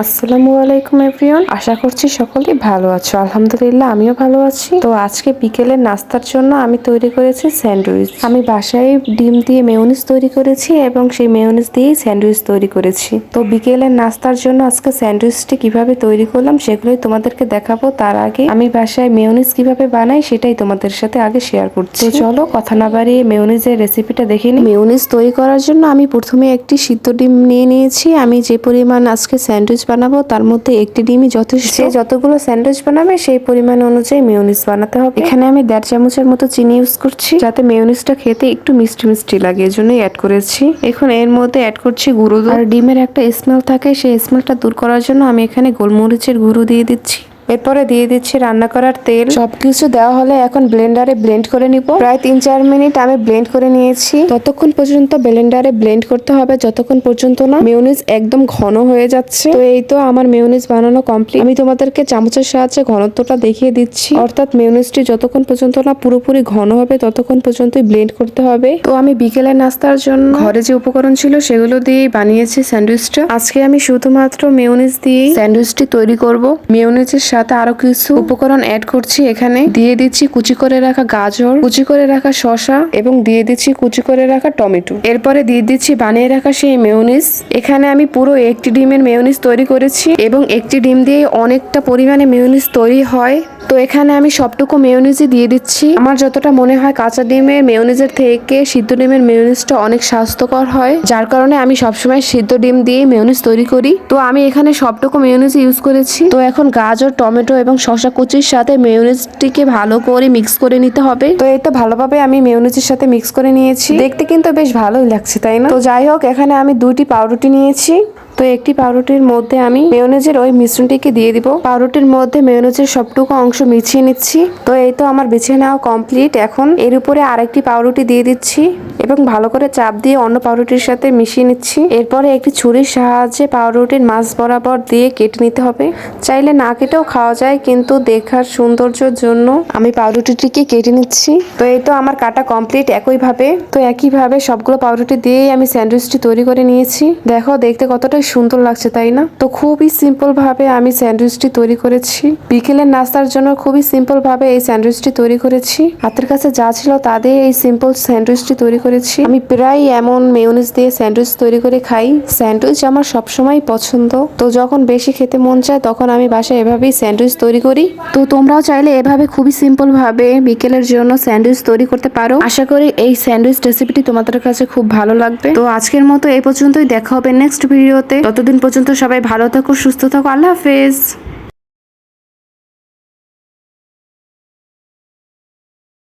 আসসালামু আলাইকুম, এভরিওয়ান। আশা করছি সকলেই ভালো আছো। আলহামদুলিল্লাহ, আমিও ভালো আছি। তো আজকে বিকেলের নাস্তার জন্য আমি তৈরি করেছি স্যান্ডউইচ। আমি বাসায় ডিম দিয়ে মেয়োনিজ তৈরি করেছি এবং সেই মেয়োনিজ দিয়েই স্যান্ডউইচ তৈরি করেছি। তো বিকেলের নাস্তার জন্য আজকে স্যান্ডউইচটি কীভাবে তৈরি করলাম সেগুলোই তোমাদেরকে দেখাবো। তার আগে আমি বাসায় মেয়োনিজ কীভাবে বানাই সেটাই তোমাদের সাথে আগে শেয়ার করছি। চলো কথা না বাড়িয়ে মেয়োনিজের রেসিপিটা দেখে নিই। মেয়োনিজ তৈরি করার জন্য আমি প্রথমে একটি সিদ্ধ ডিম নিয়ে নিয়েছি। আমি যে পরিমাণ আজকে স্যান্ডউইচ বানাবো তার মধ্যে একটি ডিমই যথেষ্ট। সে যতগুলো স্যান্ডউইচ বানাবে সেই পরিমাণ অনুযায়ী মেয়োনিজ বানাতে হবে। এখানে আমি দেড় চামচের মতো চিনি ইউজ করছি যাতে মেয়োনিজটা খেতে একটু মিষ্টি মিষ্টি লাগে এজন্যই অ্যাড করেছি। এখন এর মধ্যে অ্যাড করছি গুঁড়ো দুধ। আর ডিমের একটা স্মেল থাকে সেই স্মেলটা দূর করার জন্য আমি এখানে গোলমরিচের গুঁড়ো দিয়ে দিচ্ছি। এরপরে দিয়ে দিচ্ছি রান্না করার তেল। সবকিছু দেওয়া হলে এখন ব্লেন্ডারে ব্লেন্ড করে নিব। প্রায় তিন চার মিনিট আমি ব্লেন্ড করে নিয়েছি। ততক্ষণ পর্যন্ত ব্লেন্ডারে ব্লেন্ড করতে হবে যতক্ষণ পর্যন্ত না মেয়োনিজ একদম ঘন হয়ে যাচ্ছে। তো এই তো আমার মেয়োনিজ বানানো কমপ্লিট। আমি তোমাদেরকে চামচের সাহায্যে ঘনত্বটা দেখিয়ে দিচ্ছি। অর্থাৎ মেয়োনিজটি যতক্ষণ পর্যন্ত না পুরোপুরি ঘন হবে ততক্ষণ পর্যন্তই ব্লেন্ড করতে হবে। তো আমি বিকেলে নাস্তার জন্য ঘরে যে উপকরণ ছিল সেগুলো দিয়েই বানিয়েছি স্যান্ডউইচটা। আজকে আমি শুধুমাত্র মেয়োনিজ দিয়ে স্যান্ডউইচটি তৈরি করব। মেয়োনিজের সাথে আরও কিছু উপকরণ অ্যাড করছি এখানে। দিয়ে দিচ্ছি কুচি করে রাখা গাজর, কুচি করে রাখা শশা এবং দিয়ে দিচ্ছি কুচি করে রাখা টমেটো। এরপরে দিয়ে দিচ্ছি বানিয়ে রাখা সেই মেয়নিস এখানে আমি পুরো একটি ডিমের মেয়নিস তৈরি করেছি এবং একটি ডিম দিয়ে অনেকটা পরিমাণে মেয়নিস তৈরি হয়। তো এখানে আমি সবটুকু মেয়োনিজই দিয়ে দিচ্ছি। আমার যতটা মনে হয় কাঁচা ডিমের মেয়োনিজের থেকে সিদ্ধ ডিমের মেয়োনিজটা অনেক স্বাস্থ্যকর হয়, যার কারণে আমি সবসময় সিদ্ধ ডিম দিয়ে মেয়োনিজ তৈরি করি। তো আমি এখানে সবটুকু মেয়োনিজ ইউজ করেছি। তো এখন গাজর, টমেটো এবং শসা কুচির সাথে মেয়োনিজটিকে ভালো করে মিক্স করে নিতে হবে। তো এই তো ভালোভাবে আমি মেয়োনিজের সাথে মিক্স করে নিয়েছি। দেখতে কিন্তু বেশ ভালোই লাগছে, তাই না? তো যাই হোক, এখানে আমি দুইটি পাউরুটি নিয়েছি। তো একটি পাউরুটির মধ্যে আমি মেয়নেজের ওই মিশ্রণটিকে দিয়ে দিব। পাউরুটির মধ্যে মেয়নেজের সবটুকু অংশ মিছিয়ে নিচ্ছি। তো এই তো আমার বেছে নেওয়া কমপ্লিট এখন এর উপরে আরেকটি পাউরুটি দিয়ে দিচ্ছি। এবং ভালো করে চাপ দিয়ে অন্য পাউরুটির সাথে মিশিয়ে নিচ্ছি। এরপরে একটি ছুরির সাহায্যে পাউরুটির মাছ বরাবর দিয়ে কেটে নিতে হবে। চাইলে না কেটেও খাওয়া যায়, কিন্তু দেখার সৌন্দর্যের জন্য আমি পাউরুটিটিকে কেটে নিচ্ছি। তো এই তো আমার কাটা কমপ্লিট একইভাবে। তো একইভাবে সবগুলো পাউরুটি দিয়েই আমি স্যান্ডউইচটি তৈরি করে নিয়েছি। দেখো, দেখতে কতটাই সুন্দর লাগছে, তাই না? তো খুবই সিম্পল ভাবে আমি স্যান্ডউইচটি তৈরি করেছি। বিকেলের নাস্তার জন্য খুবই সিম্পল ভাবে এই স্যান্ডউইচটি তৈরি করেছি। হাতের কাছে যা ছিল তা দিয়ে এই সিম্পল স্যান্ডউইচটি তৈরি করেছি। আমি প্রায় এমন মেয়োনিজ দিয়ে স্যান্ডউইচ তৈরি করে খাই। স্যান্ডউইচ আমার সবসময় পছন্দ। তো যখন বেশি খেতে মন চায়, তখন আমি বাসায় এভাবেই স্যান্ডউইচ তৈরি করি। তো তোমরাও চাইলে এভাবে খুবই সিম্পল ভাবে বিকেলের জন্য স্যান্ডউইচ তৈরি করতে পারো। আশা করি এই স্যান্ডউইচ রেসিপিটি তোমাদের কাছে খুব ভালো লাগবে। তো আজকের মতো এই পর্যন্তই। দেখা হবে নেক্সট ভিডিওতে। ততদিন পর্যন্ত সবাই ভালো থাকো, সুস্থ থাকো। আল্লাহ হাফেজ।